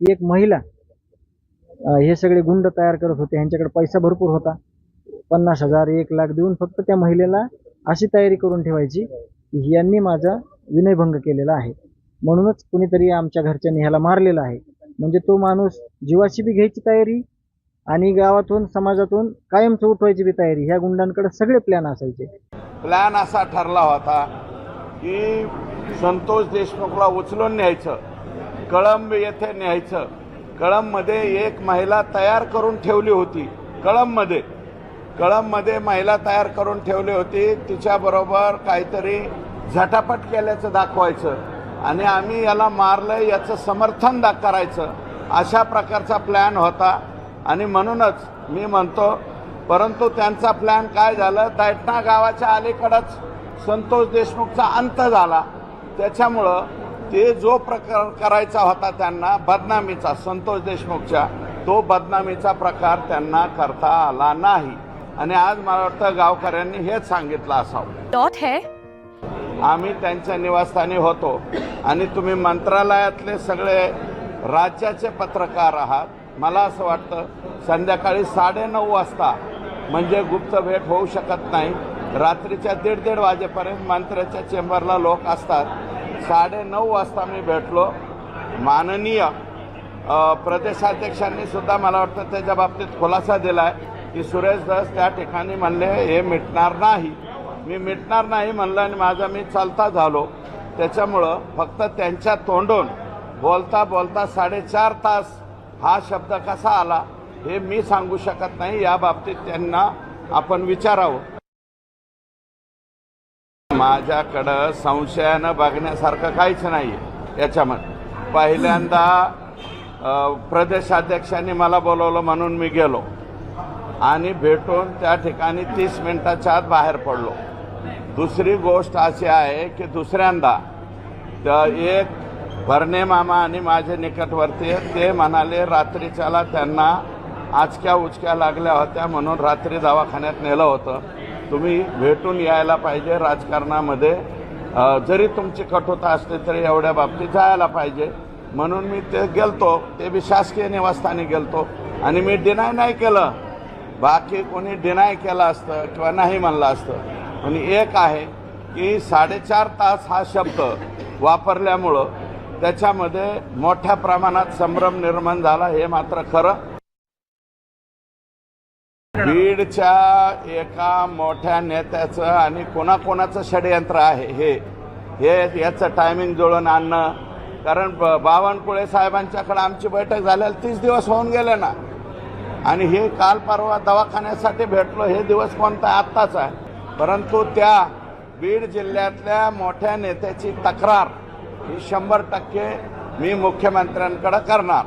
एक महिला हे सगळे गुंड तयार करत होते. ह्यांच्याकडे पैसा भरपूर होता. पन्नास हजार एक लाख देऊन फक्त त्या महिलेला अशी तयारी करून ठेवायची की यांनी माझा विनयभंग केलेला आहे. म्हणूनच कुणीतरी आमच्या घरच्यांनी ह्याला मारलेला आहे. म्हणजे तो माणूस जीवाची बी घ्यायची तयारी आणि गावातून समाजातून कायमच उठवायची बी तयारी ह्या गुंडांकडे सगळे प्लॅन असायचे. प्लॅन असा ठरला होता की संतोष देशमुखला उचलून न्यायचं. कळंब येथे न्यायचं. कळंबमध्ये एक महिला तयार करून ठेवली होती. कळंबमध्ये. कळंबमध्ये महिला तयार करून ठेवली होती. तिच्याबरोबर काहीतरी झटापट केल्याचं दाखवायचं. आणि आम्ही याला मारलं याचं समर्थन दा करायचं. अशा प्रकारचा प्लॅन होता. आणि म्हणूनच मी म्हणतो परंतु त्यांचा प्लॅन काय झालं? दैठणा गावाच्या अलीकडंच संतोष देशमुखचा अंत झाला. त्याच्यामुळं ते जो प्रकार करायचा होता त्यांना बदनामीचा संतोष देशमुखच्या तो बदनामीचा प्रकार त्यांना करता आला नाही. आणि आज मला वाटतं गावकऱ्यांनी हेच सांगितलं असावं. डॉट है? आम्ही त्यांच्या निवासस्थानी होतो. आणि तुम्ही मंत्रालयातले सगळे राज्याचे पत्रकार आहात. मला असं वाटतं संध्याकाळी साडेनऊ वाजता म्हणजे गुप्त भेट होऊ शकत नाही. रात्रीच्या दीड दीड वाजेपर्यंत मंत्र्याच्या चेंबरला लोक असतात. साडेनऊ वाजता मी भेटलो. माननीय प्रदेशाध्यक्षांनी सुद्धा मला वाटतं त्याच्या बाबतीत खुलासा दिला आहे की सुरेश दस त्या ठिकाणी म्हणले हे मिटणार नाही. मी मिटणार नाही म्हणलं आणि माझा मी चालता झालो. त्याच्यामुळं फक्त त्यांच्या तोंडून बोलता बोलता साडेचार तास हा शब्द कसा आला हे मी सांगू शकत नाही. या बाबतीत त्यांना आपण विचारावं. माझ्याकडं संशयानं बघण्यासारखं काहीच नाही याच्यामध्ये. पहिल्यांदा प्रदेशाध्यक्षांनी मला बोलवलं म्हणून मी गेलो. आणि भेटून त्या ठिकाणी तीस मिनिटाच्या आत बाहेर पडलो. दुसरी गोष्ट अशी आहे की दुसऱ्यांदा एक भरणे मामा आणि माझे निकटवर्तीय ते म्हणाले रात्रीच्याला त्यांना आचक्या उचक्या लागल्या होत्या म्हणून रात्री दवाखान्यात नेलं होतं. तुम्ही भेटून यायला पाहिजे राजकारणामध्ये. जरी तुमची कठोरता असली तरी एवढ्या बाबतीत जायला पाहिजे. म्हणून मी ते गेलतो. ते बी शासकीय निवासस्थानी गेलतो. आणि मी डिनाय नाही केलं. बाकी कोणी डिनाय केलं असतं किंवा नाही म्हणलं असतं. आणि एक आहे की साडेचार तास हा शब्द वापरल्यामुळं त्याच्यामध्ये मोठ्या प्रमाणात संभ्रम निर्माण झाला हे मात्र खरं. बीडच्या एका मोठ्या नेत्याचं आणि कोणाकोणाचं षडयंत्र आहे हे हे याचं टायमिंग जुळून आणणं. कारण ब- बावनकुळे साहेबांच्याकडे आमची बैठक झाल्याला तीस दिवस होऊन गेले ना. आणि हे काल परवा दवाखान्यासाठी भेटलो हे दिवस कोणता आत्ताच आहे. परंतु त्या बीड जिल्ह्यातल्या मोठ्या नेत्याची तक्रार ही शंभर टक्के मी मुख्यमंत्र्यांकडे करणार.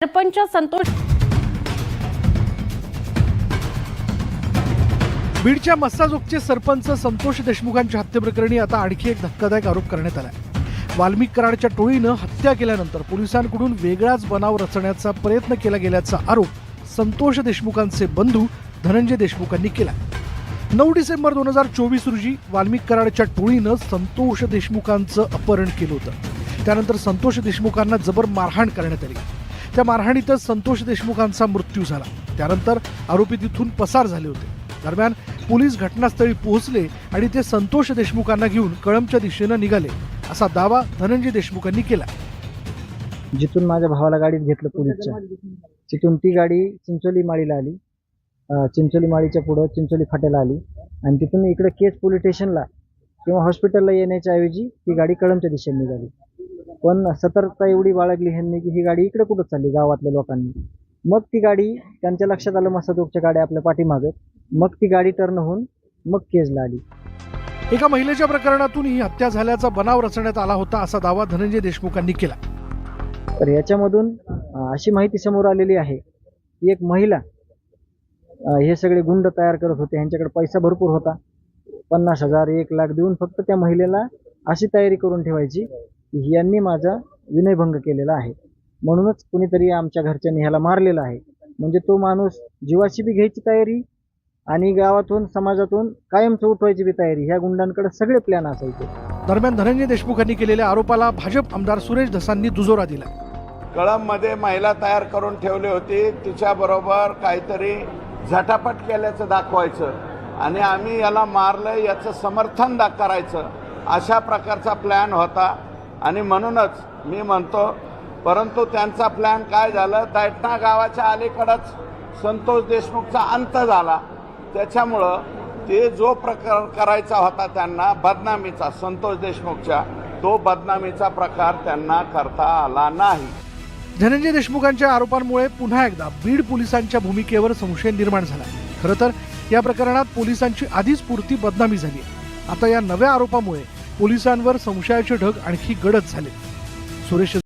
सरपंच संतोष बीडच्या मस्साजोगचे सरपंच संतोष देशमुखांच्या हत्येप्रकरणी आता आणखी एक धक्कादायक आरोप करण्यात आलाय. वाल्मिक कराडच्या टोळीनं हत्या केल्यानंतर पोलिसांकडून वेगळाच बनाव रचण्याचा प्रयत्न केला गेल्याचा आरोप संतोष देशमुखांचे बंधू धनंजय देशमुखांनी केला नऊ डिसेंबर दोन हजार चोवीस रोजी वाल्मिक कराडच्या टोळीनं संतोष देशमुखांचं अपहरण केलं होतं. त्यानंतर संतोष देशमुखांना जबर मारहाण करण्यात आली. त्या मारहाणीतच संतोष देशमुखांचा मृत्यू झाला. त्यानंतर आरोपी तिथून पसार झाले होते. दरम्यान पोलीस घटनास्थळी पोहोचले आणि ते संतोष देशमुखांना घेऊन कळमच्या दिशेनं निघाले असा दावा धनंजय देशमुखांनी केला. जिथून माझ्या भावाला गाडीत घेतलं पोलीसच्या तिथून ती गाडी चिंचोली माळीला आली. चिंचोली माळीच्या पुढं चिंचोली फाट्याला आली. आणि तिथून इकडे केस पोलीस स्टेशनला किंवा हॉस्पिटलला येण्याच्या ऐवजी ती गाडी कळमच्या दिशेने निघाली. पण सतर्कता एवढी बाळगली ह्यांनी की ही गाडी इकडे कुठं चालली गावातल्या लोकांनी. मग ती गाडी त्यांच्या लक्षात आलं मसादोगच्या गाड्या आपल्या पाठीमागे. मग ती गाडी टर्न होऊन मग केजला आली. एका महिलेच्या प्रकरणातून ही हत्या झाल्याचा बनाव रचण्यात आला होता असा दावा धनंजय देशमुखांनी केला. तर याच्यामधून अशी माहिती समोर आलेली आहे की एक महिला हे सगळे गुंड तयार करत होते. ह्यांच्याकडे पैसा भरपूर होता. पन्नास हजार एक लाख देऊन फक्त त्या महिलेला अशी तयारी करून ठेवायची की यांनी माझा विनयभंग केलेला आहे. म्हणूनच कुणीतरी आमच्या घरच्यांनी ह्याला मारलेला आहे. म्हणजे तो माणूस जीवाची बी घ्यायची तयारी आणि गावातून समाजातून कायमच उठवायची बी तयारी. ह्या गुंडांकडे सगळे प्लॅन असायचे. दरम्यान धनंजय देशमुखांनी केलेल्या आरोपाला भाजप आमदार सुरेश धसांनी दुजोरा दिला. कळंबमध्ये महिला तयार करून ठेवली होती. तिच्याबरोबर काहीतरी झटापट केल्याचं दाखवायचं. आणि आम्ही याला मारलं याचं समर्थन दा करायचं. अशा प्रकारचा प्लॅन होता. आणि म्हणूनच मी म्हणतो परंतु त्यांचा प्लॅन काय झालं? दैठणा गावाच्या अलीकडंच संतोष देशमुखचा अंत झाला. त्याच्यामुळं ते जो प्रकार करायचा होता त्यांना बदनामीचा संतोष देशमुखच्या तो बदनामीचा प्रकार त्यांना करता आला नाही. धनंजय देशमुखांच्या आरोपांमुळे पुन्हा एकदा बीड पोलिसांच्या भूमिकेवर संशय निर्माण झाला. खरं तर या प्रकरणात पोलिसांची आधीच पुरती बदनामी झाली आता या नव्या आरोपामुळे पोलिसांवर संशयाचे ढग आणखी गडद झाले. सुरेश